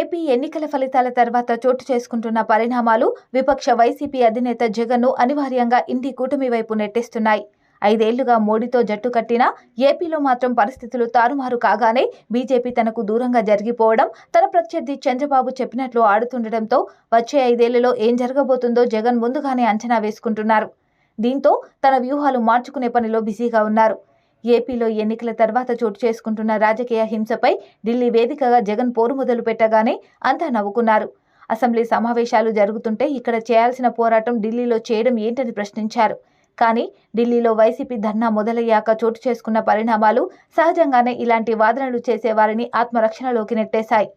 AP ఎన్నికల ఫలితాల తర్వాత చోటు చేసుకుంటున్న పరిణామాలు విపక్ష వైసీపీ అధినేత జగన్ను అనివార్యంగా ఇంటి కూటమి వైపు నెట్టేస్తున్నాయి. ఐదేళ్ళుగా మోడీతో జట్టు కట్టినా ఏపీలో మాత్రం పరిస్థితులు తారుమారు కాగానే బీజేపీ తనకు దూరంగా జరిగిపోవడం తన ప్రత్యర్థి చంద్రబాబు చెప్పినట్లు ఆడుతుండటంతో వచ్చే ఐదేళ్ళలో ఏం జరగబోతుందో జగన్ ముందుగానే అంచనా వేసుకుంటున్నారు. దీంతో తన వ్యూహాలు మార్చుకునే పనిలో బిజీగా ఉన్నారు. ఏపీలో ఎన్నికల తర్వాత చోటు చేసుకుంటున్న రాజకీయ హింసపై ఢిల్లీ వేదికగా జగన్ పోరు మొదలు పెట్టగానే అంతా నవ్వుకున్నారు. అసెంబ్లీ సమావేశాలు జరుగుతుంటే ఇక్కడ చేయాల్సిన పోరాటం ఢిల్లీలో చేయడం ఏంటని ప్రశ్నించారు. కానీ ఢిల్లీలో వైసీపీ ధర్నా మొదలయ్యాక చోటు చేసుకున్న పరిణామాలు సహజంగానే ఇలాంటి వాదనలు చేసేవారిని ఆత్మరక్షణలోకి నెట్టేశాయి.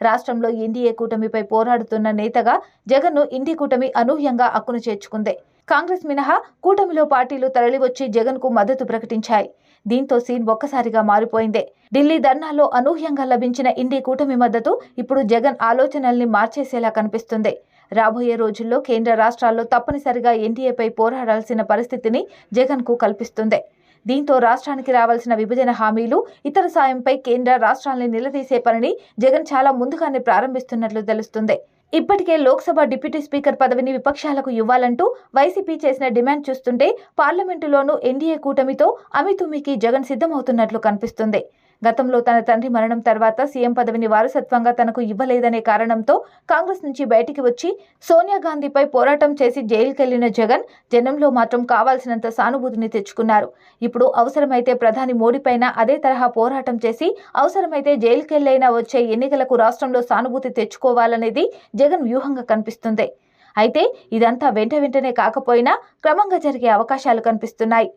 రాష్ట్రంలో ఎన్డీఏ కూటమిపై పోరాడుతున్న నేతగా జగన్ను ఇండి కూటమి అనూహ్యంగా అక్కును చేర్చుకుంది. కాంగ్రెస్ మినహా కూటమిలో పార్టీలు తరలివచ్చి జగన్కు మద్దతు ప్రకటించాయి. దీంతో సీన్ ఒక్కసారిగా మారిపోయింది. ఢిల్లీ ధర్నాలో అనూహ్యంగా లభించిన ఇండి కూటమి మద్దతు ఇప్పుడు జగన్ ఆలోచనల్ని మార్చేసేలా కనిపిస్తుంది. రాబోయే రోజుల్లో కేంద్ర రాష్ట్రాల్లో తప్పనిసరిగా ఎన్డీఏపై పోరాడాల్సిన పరిస్థితిని జగన్కు కల్పిస్తుంది. దీంతో రాష్ట్రానికి రావాల్సిన విభజన హామీలు ఇతర సాయంపై కేంద్ర రాష్ట్రాల్ని నిలదీసే పనిని జగన్ చాలా ముందుగానే ప్రారంభిస్తున్నట్లు తెలుస్తుంది. ఇప్పటికే లోక్సభ డిప్యూటీ స్పీకర్ పదవిని విపక్షాలకు ఇవ్వాలంటూ వైసీపీ చేసిన డిమాండ్ చూస్తుంటే పార్లమెంటులోనూ ఎన్డీఏ కూటమితో అమితుమికి జగన్ సిద్ధమవుతున్నట్లు కనిపిస్తుంది. గతంలో తన తండ్రి మరణం తర్వాత సీఎం పదవిని వారసత్వంగా తనకు ఇవ్వలేదనే కారణంతో కాంగ్రెస్ నుంచి బయటికి వచ్చి సోనియా గాంధీపై పోరాటం చేసి జైలుకెళ్ళిన జగన్ జనంలో మాత్రం కావాల్సినంత సానుభూతిని తెచ్చుకున్నారు. ఇప్పుడు అవసరమైతే ప్రధాని మోడీపైన అదే తరహా పోరాటం చేసి అవసరమైతే జైలుకెళ్ళైనా వచ్చే ఎన్నికలకు రాష్ట్రంలో సానుభూతి తెచ్చుకోవాలనేది జగన్ వ్యూహంగా కనిపిస్తుంది. అయితే ఇదంతా వెంట వెంటనే కాకపోయినా క్రమంగా జరిగే అవకాశాలు కనిపిస్తున్నాయి.